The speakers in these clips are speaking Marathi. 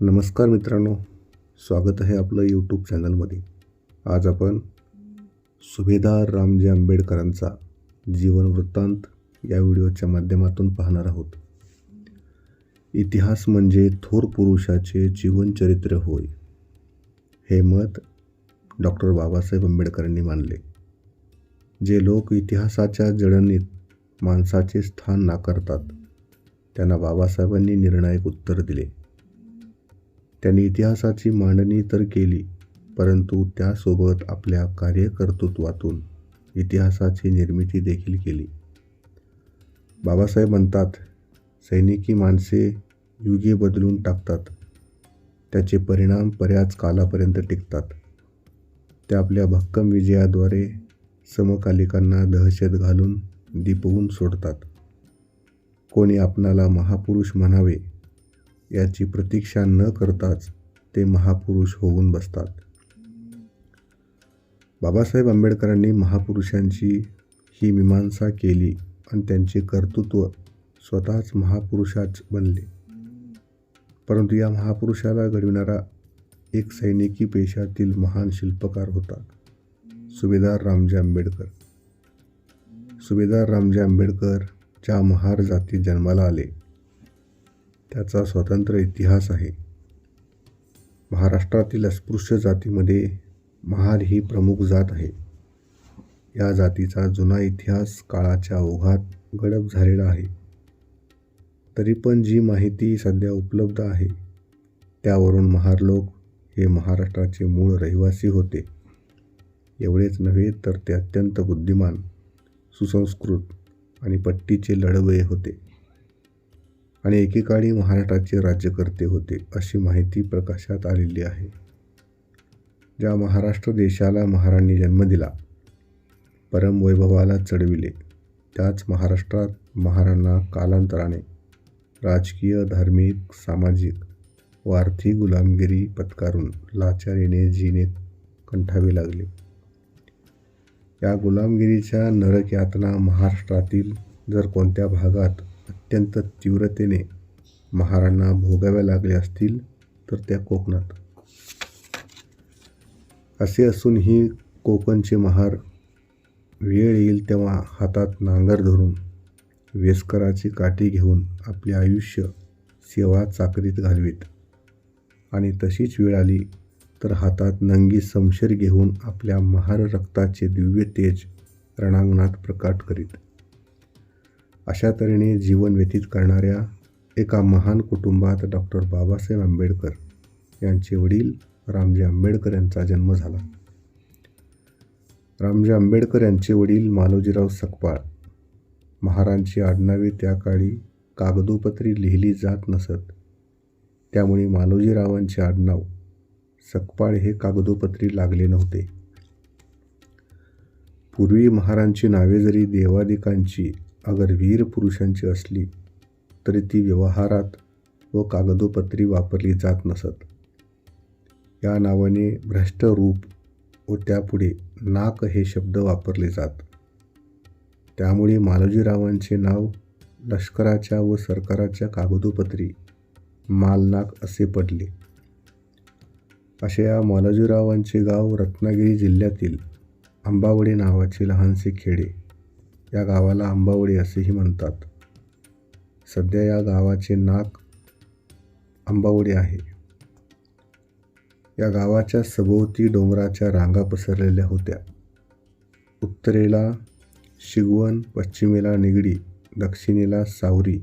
नमस्कार मित्रांनो स्वागत आहे आपलं यूट्यूब चॅनलमध्ये आज आपण सुभेदार रामजी आंबेडकरांचा जीवन वृत्तांत या व्हिडिओच्या माध्यमातून पाहणार आहोत. इतिहास म्हणजे थोर पुरुषाचे जीवनचरित्र होय हे मत डॉक्टर बाबासाहेब आंबेडकरांनी मानले. जे लोक इतिहासाच्या जडणीत माणसाचे स्थान नाकारतात त्यांना बाबासाहेबांनी निर्णायक उत्तर दिले. त्यांनी इतिहासाची मांडणी तर केली परंतु त्यासोबत आपल्या कार्यकर्तृत्वातून इतिहासाची निर्मिती देखील केली. बाबासाहेब म्हणतात सैनिकी माणसे युगे बदलून टाकतात. त्याचे परिणाम बऱ्याच कालापर्यंत टिकतात. त्या आपल्या भक्कम विजयाद्वारे समकालिकांना दहशत घालून दिपवून सोडतात. कोणी आपणाला महापुरुष म्हणावे याची प्रतीक्षा न करताच ते महापुरुष होऊन बसतात. बाबासाहेब आंबेडकरांनी महापुरुषांची ही मीमांसा केली आणि त्यांचे कर्तृत्व स्वतःच महापुरुषाच बनले. परंतु या महापुरुषाला घडविणारा एक सैनिकी पेशातील महान शिल्पकार होता सुभेदार रामजी आंबेडकर. सुभेदार रामजी आंबेडकर ज्या महार जाती जन्माला आले त्याचा स्वतंत्र इतिहास आहे. महाराष्ट्रातील अस्पृश्य जातीमध्ये महार ही प्रमुख जात आहे. या जातीचा जुना इतिहास काळाच्या ओघात गडप झालेला आहे. तरी पण जी माहिती सध्या उपलब्ध आहे त्यावरून महार लोक हे महाराष्ट्राचे मूळ रहिवासी होते. एवढेच नव्हे तर ते अत्यंत बुद्धिमान सुसंस्कृत आणि पट्टीचे लढवये होते. आणि एकेकाळी महाराष्ट्राचे राज्यकर्ते होते अशी माहिती प्रकाशात आलेली आहे. ज्या महाराष्ट्र देशाला महाराणी जन्म दिला परम वैभवाला चढविले त्याच महाराष्ट्रात महाराणा कालांतराने राजकीय धार्मिक सामाजिक व आर्थिक गुलामगिरी पत्कारून लाचारीने जीने कंठावे लागले. या गुलामगिरीच्या नरक यातना महाराष्ट्रातील जर कोणत्या भागात अत्यंत तीव्रतेने महारांना भोगाव्या लागल्या असतील तर त्या कोकणात. असे असूनही कोकणचे महार वेळ येईल तेव्हा हातात नांगर धरून वेस्कराची काठी घेऊन आपले आयुष्य सेवा चाकरीत घालवीत. आणि तशीच वेळ आली तर हातात नंगी समशेर घेऊन आपल्या महार रक्ताचे दिव्य तेज रणांगणात प्रकाट करीत. अशा तऱ्हेने जीवन व्यतीत करणाऱ्या एका महान कुटुंबात डॉक्टर बाबासाहेब आंबेडकर यांचे वडील रामजी आंबेडकर यांचा जन्म झाला. रामजी आंबेडकर यांचे वडील मालोजीराव सकपाळ. महारांची आडनावे त्या काळी कागदोपत्री लिहिली जात नसत. त्यामुळे मालोजीरावांचे आडनाव सकपाळ हे कागदोपत्री लागले नव्हते. पूर्वी महारांची नावे जरी देवादिकांची अगर वीर पुरुषांची असली तरी ती व्यवहारात व कागदोपत्री वापरली जात नसत. या नावाने भ्रष्ट रूप व त्यापुढे नाक हे शब्द वापरले जात. त्यामुळे मालोजीरावांचे नाव लष्कराच्या व सरकाराच्या कागदोपत्री मालनाक असे पडले. अशा या मालोजीरावांचे गाव रत्नागिरी जिल्ह्यातील आंबावडे नावाचे लहानसे खेडे या गावाला आंबावडे असेही म्हणतात. सध्या या गावाचे नाक आंबावडे आहे. या गावाच्या सभोवती डोंगराच्या रांगा पसरलेल्या होत्या. उत्तरेला शिगवण पश्चिमेला निगडी दक्षिणेला सावरी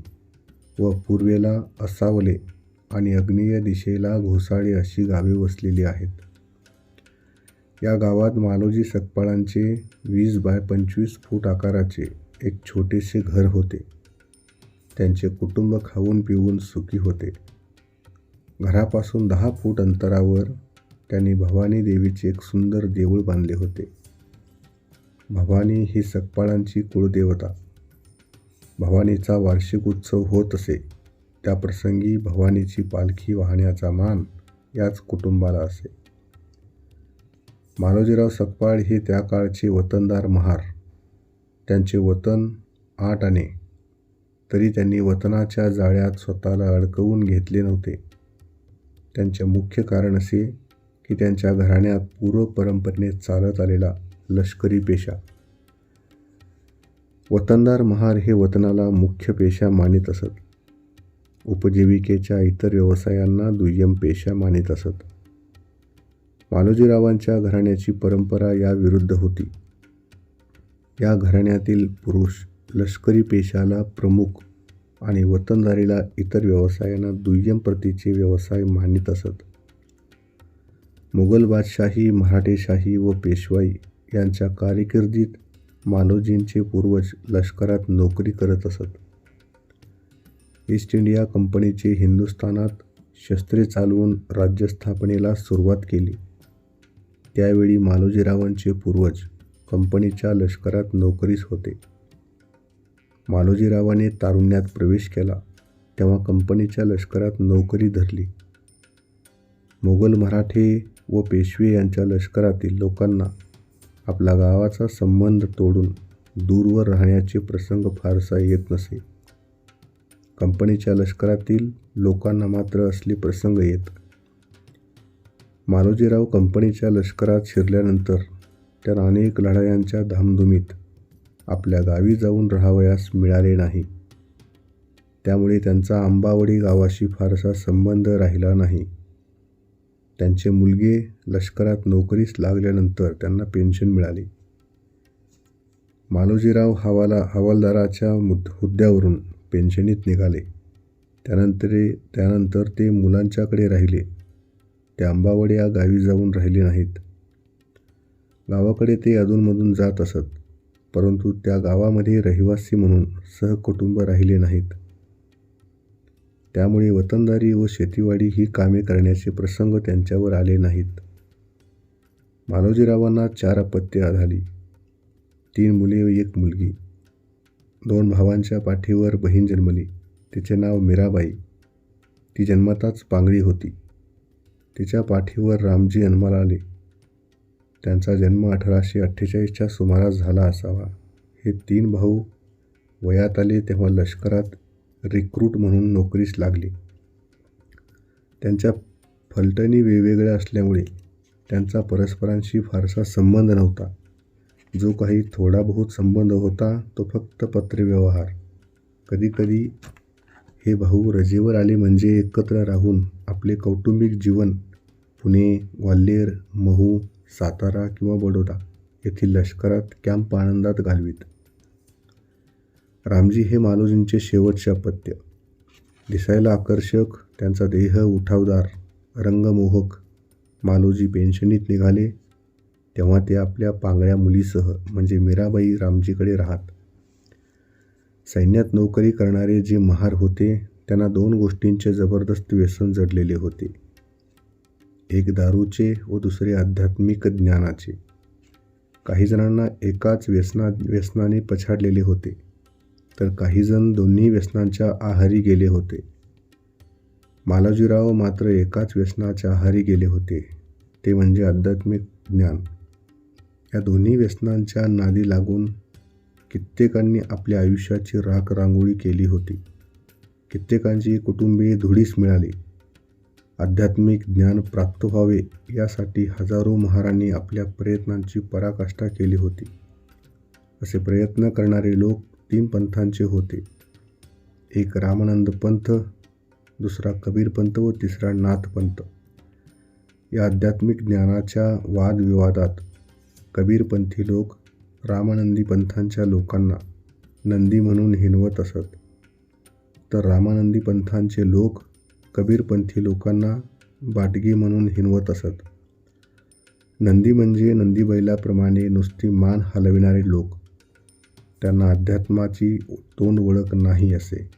व पूर्वेला असावले आणि अग्नेय दिशेला घोसाळे अशी गावे वसलेली आहेत. या गावात मालोजी सकपाळांचे वीस बाय पंचवीस फूट आकाराचे एक छोटेसे घर होते. त्यांचे कुटुंब खाऊन पिऊन सुखी होते. घरापासून दहा फूट अंतरावर त्यांनी भवानी देवीचे एक सुंदर देऊळ बांधले होते. भवानी ही सकपाळांची कुळदेवता. भवानीचा वार्षिक उत्सव होत असे. त्याप्रसंगी भवानीची पालखी वाहण्याचा मान याच कुटुंबाला असे. मालोजीराव सकपाळ हे त्या काळचे वतनदार महार. त्यांचे वतन आठ आणे. तरी त्यांनी वतनाच्या जाळ्यात स्वतःला अडकवून घेतले नव्हते. त्यांचे मुख्य कारण असे की त्यांच्या घराण्यात पूर्व परंपरेने चालत आलेला लष्करी पेशा. वतनदार महार हे वतनाला मुख्य पेशा मानित असत. उपजीविकेच्या इतर व्यवसायांना दुय्यम पेशा मानित असत. मालोजीरावांच्या घराण्याची परंपरा या विरुद्ध होती. या घराण्यातील पुरुष लष्करी पेशाला प्रमुख आणि वतनदारीला इतर व्यवसायांना दुय्यम प्रतीचे व्यवसाय मानित असत. मुघल बादशाही मराठेशाही व पेशवाई यांच्या कारकिर्दीत मालोजींचे पूर्वज लष्करात नोकरी करत असत. ईस्ट इंडिया कंपनीचे हिंदुस्थानात शस्त्रे चालवून राज्यस्थापनेला सुरुवात केली. त्यावेळी मालोजीरावांचे पूर्वज कंपनीच्या लष्करात नोकरीस होते. मालोजीरावाने तारुण्यात प्रवेश केला तेव्हा कंपनीच्या लष्करात नोकरी धरली. मोगल मराठे व पेशवे यांच्या लष्करातील लोकांना आपला गावाचा संबंध तोडून दूरवर राहण्याचे प्रसंग फारसा येत नसे. कंपनीच्या लष्करातील लोकांना मात्र असले प्रसंग येत मालोजीराव कंपनीच्या लष्करात शिरल्यानंतर त्यांना अनेक लढायांच्या धामधुमीत आपल्या गावी जाऊन राहावयास मिळाले नाही. त्यामुळे त्यांचा आंबावडी गावाशी फारसा संबंध राहिला नाही. त्यांचे मुलगे लष्करात नोकरीस लागल्यानंतर त्यांना पेन्शन मिळाली. मालोजीराव हवाला हवालदाराच्या मुद हुद्द्यावरून पेन्शनीत निघाले. त्यानंतर त्यानंतर ते मुलांच्याकडे राहिले. ते आंबावडे या गावी जाऊन राहिले नाहीत. गावाकडे ते अधूनमधून जात असत परंतु त्या गावामध्ये रहिवासी म्हणून सहकुटुंब राहिले नाहीत. त्यामुळे वतनदारी व शेतीवाडी ही कामे करण्याचे प्रसंग त्यांच्यावर आले नाहीत. मालोजीरावांना चार अपत्ये आधाली तीन मुले व एक मुलगी. दोन भावांच्या पाठीवर बहीण जन्मली तिचे नाव मीराबाई. ती जन्मताच पांगळी होती. तिच्या पाठीवर रामजी जन्माला आले. त्यांचा जन्म अठराशे अठ्ठेचाळीसच्या सुमारास झाला असावा. हे तीन भाऊ वयात आले तेव्हा लष्करात रिक्रूट म्हणून नोकरीस लागले. त्यांच्या फलटणी वेगवेगळ्या असल्यामुळे त्यांचा परस्परांशी फारसा संबंध नव्हता. जो काही थोडा बहुत संबंध होता तो फक्त पत्रव्यवहार. कधीकधी हे भाऊ रजेवर आले म्हणजे एकत्र राहून आपले कौटुंबिक जीवन पुणे ग्वाल्हेर महू सातारा किंवा बडोदा येथील लष्करात कॅम्प आनंदात घालवीत. रामजी हे मालोजींचे शेवटचे अपत्य. दिसायला आकर्षक त्यांचा देह उठावदार रंगमोहक मालोजी पेन्शनीत निघाले तेव्हा ते आपल्या पांगळ्या मुलीसह म्हणजे मीराबाई रामजीकडे राहत. सैन्यात नोकरी करणारे जे महार होते त्यांना दोन गोष्टींचे जबरदस्त व्यसन जडलेले होते. एक दारूचे व दुसरे आध्यात्मिक ज्ञानाचे. काही जणांना एकाच व्यसना व्यसनाने पछाडलेले होते. तर काहीजण दोन्ही व्यसनांच्या आहारी गेले होते. मालाजीराव मात्र एकाच व्यसनाच्या आहारी गेले होते. ते म्हणजे आध्यात्मिक ज्ञान. या दोन्ही व्यसनांच्या नादी लागून कित्येकांनी आपल्या आयुष्याची राख रांगोळी केली होती. कित्येकांची कुटुंबीय धुळीस मिळाली. आध्यात्मिक ज्ञान प्राप्त व्हावे यासाठी हजारो महारांनी आपल्या प्रयत्नांची पराकाष्ठा केली होती. असे प्रयत्न करणारे लोक तीन पंथांचे होते. एक रामानंद पंथ दुसरा कबीर पंथ व तिसरा नाथपंथ या आध्यात्मिक ज्ञानाच्या वादविवादात कबीरपंथी लोक रामानंदी पंथांच्या लोकांना नंदी म्हणून हिनवत असत. तर रामानंदी पंथांचे लोक कबीरपंथी लोकांना बाटगी म्हणून हिनवत असत. नंदी म्हणजे नंदी बैलाप्रमाणे नुसती मान हलविणारे लोक. त्यांना अध्यात्माची तोंड ओळख नाही असे.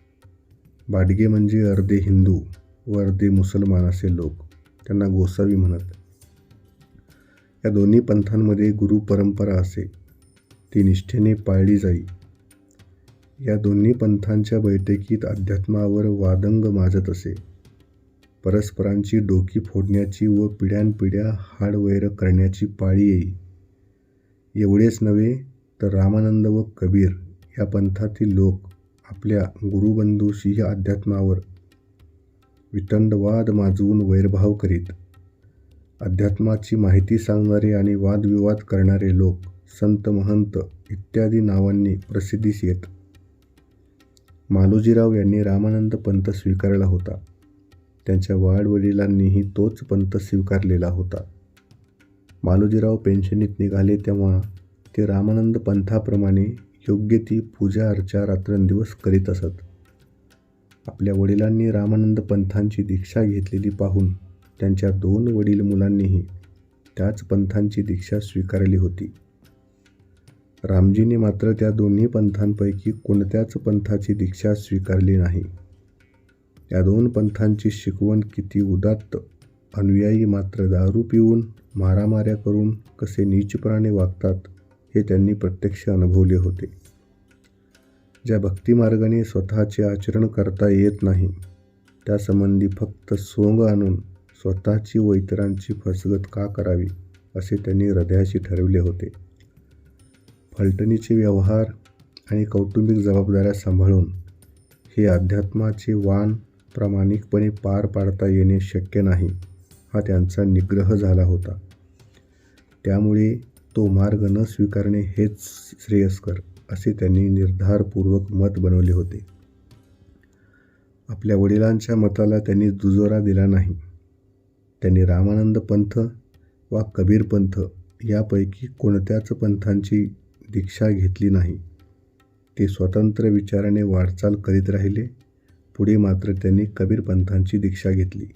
बाडगे म्हणजे अर्धे हिंदू व अर्धे मुसलमान असे लोक त्यांना गोसावी म्हणत. या दोन्ही पंथांमध्ये गुरु परंपरा असे. ती निष्ठेने पाळली जाई. या दोन्ही पंथांच्या बैठकीत अध्यात्मावर वादंग माजत असे. परस्परांची डोकी फोडण्याची व पिढ्यानपिढ्या हाडवैर करण्याची पाळी येई. एवढेच नव्हे तर रामानंद व कबीर या पंथातील लोक आपल्या गुरुबंधू सिंह अध्यात्मावर वितंडवाद माजवून वैरभाव करीत. अध्यात्माची माहिती सांगणारे आणि वादविवाद करणारे लोक संत महंत इत्यादी नावांनी प्रसिद्धीस येत. मालोजीराव यांनी रामानंद पंथ स्वीकारला होता. त्यांच्या वाडवडिलांनीही तोच पंथ स्वीकारलेला होता. मालोजीराव पेन्शनीत निघाले तेव्हा ते रामानंद पंथाप्रमाणे योग्य ती पूजा अर्चा रात्रंदिवस करीत असत. आपल्या वडिलांनी रामानंद पंथांची दीक्षा घेतलेली पाहून त्यांच्या दोन वडील मुलांनीही त्याच पंथांची दीक्षा स्वीकारली होती. रामजीने मात्र त्या दोन्ही पंथांपैकी कोणत्याच पंथाची दीक्षा स्वीकारली नाही. या दोन पंथांची शिकवण किती उदात्त अनुयायी मात्र दारू पिऊन मारामाऱ्या करून कसे नीचपणाने वागतात हे त्यांनी प्रत्यक्ष अनुभवले होते. ज्या भक्तिमार्गाने स्वतःचे आचरण करता येत नाही त्यासंबंधी फक्त सोंग आणून स्वतःची व इतरांची फसगत का करावी असे त्यांनी हृदयाशी ठरविले होते. फलटणीचे व्यवहार आणि कौटुंबिक जबाबदाऱ्या सांभाळून हे अध्यात्माचे वाण प्रामाणिकपणे पार पाडता येणे शक्य नाही हा त्यांचा निग्रह झाला होता. त्यामुळे तो मार्ग न स्वीकारणे हेच श्रेयस्कर असे त्यांनी निर्धारपूर्वक मत बनवले होते. आपल्या वडिलांच्या मताला त्यांनी दुजोरा दिला नाही. त्यांनी रामानंद पंथ वा कबीर पंथ यापैकी कोणत्याच पंथांची दीक्षा घेतली नाही. ते स्वतंत्र विचाराने वाटचाल करीत राहिले. पुढे मात्र त्यांनी कबीर पंथांची दीक्षा घेतली.